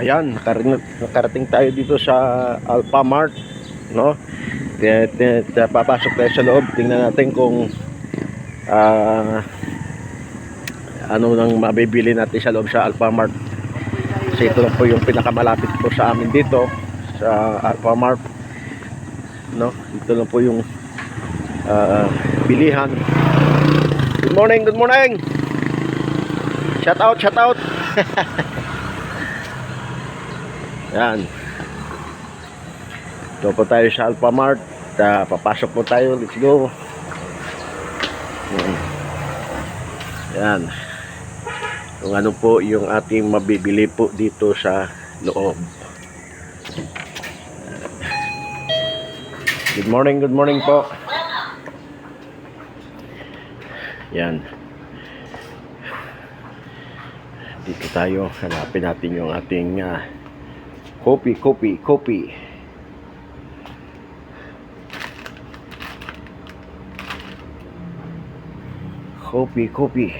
Ayan, nakarating, nakarating tayo dito sa Alpha Mart, no? T- t- t- Papasok tayo sa loob, tingnan natin kung ah, ano nang mabibili natin sa loob sa Alpha Mart. Kasi ito lang po yung pinakamalapit po sa amin dito sa Alpha Mart. No? Ito lang po yung ah, bilihan. Good morning, good morning. Shout out, shout out. Yan. Ito po tayo sa Alpha Mart. Ah, papasok po tayo. Let's go. Yan. Yan. Kung ano po yung ating mabibili po dito sa loob. Good morning, good morning po. Yan. Dito tayo. Hanapin natin yung ating ah, Copy, copy, copy. Copy, copy.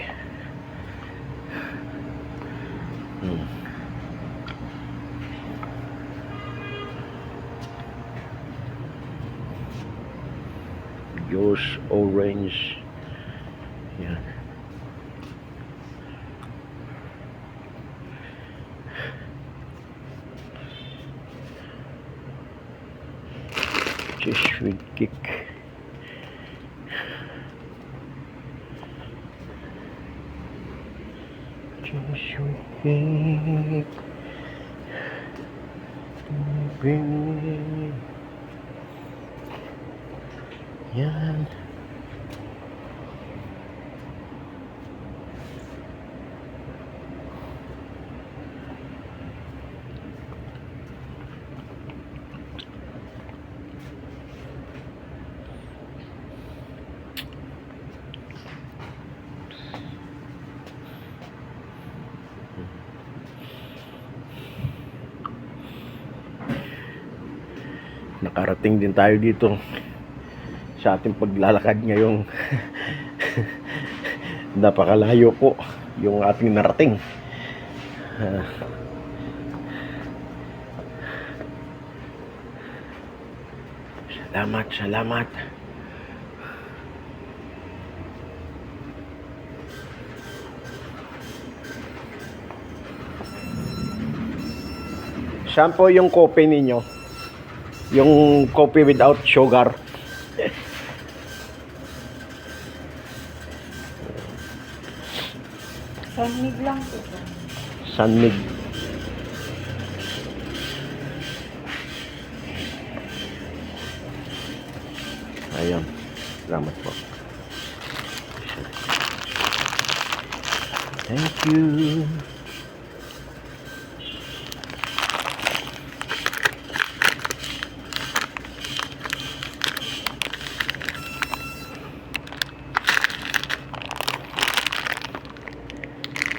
Hmm. Yours orange. Yeah. Cheese with kick. Cheese with kick. Baby. Yan. Nakarating din tayo dito sa ating paglalakad ngayong napakalayo po yung ating narating. Salamat, salamat. Saan po yung kopi ninyo? Yung coffee without sugar. Sunmig lang po. Sanmig. Ayun. Salamat po. Thank you.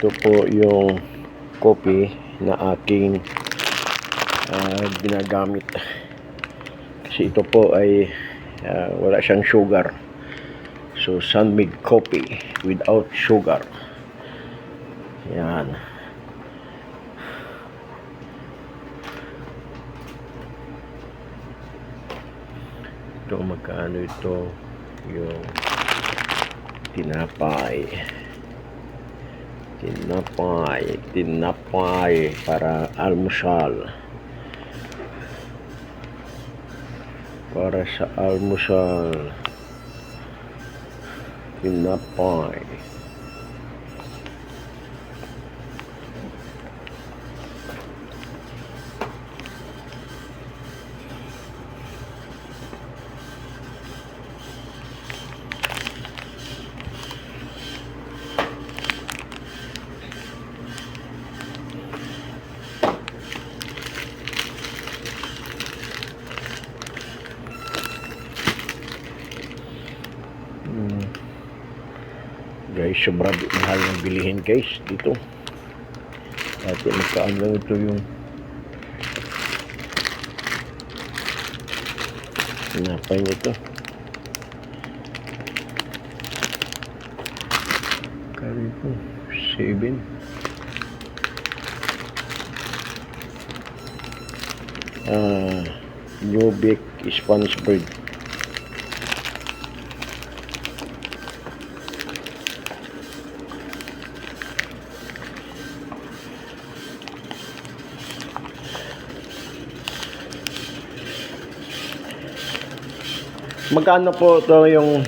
Ito po yung kopi na aking ah, ginagamit. Kasi ito po ay ah, wala siyang sugar. So, Sunmig coffee without sugar. Yan. Ito, magkano ito yung tinapay. Tinapay, tinapay para almusal. Para sa almusal. Tinapay. Mm. Guys, sobrang mahal ng bilihin guys dito. Dati magkaan lang ito yung Sinapay nito. Kari ko, 7. Ah, Lubic Spanish bird. Magkano po ito yung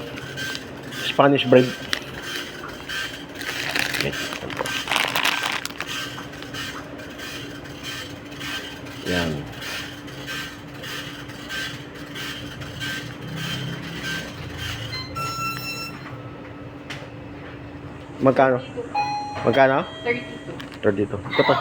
Spanish bread? Okay. Yan. Magkano? Magkano? 32. 32. Ito pa.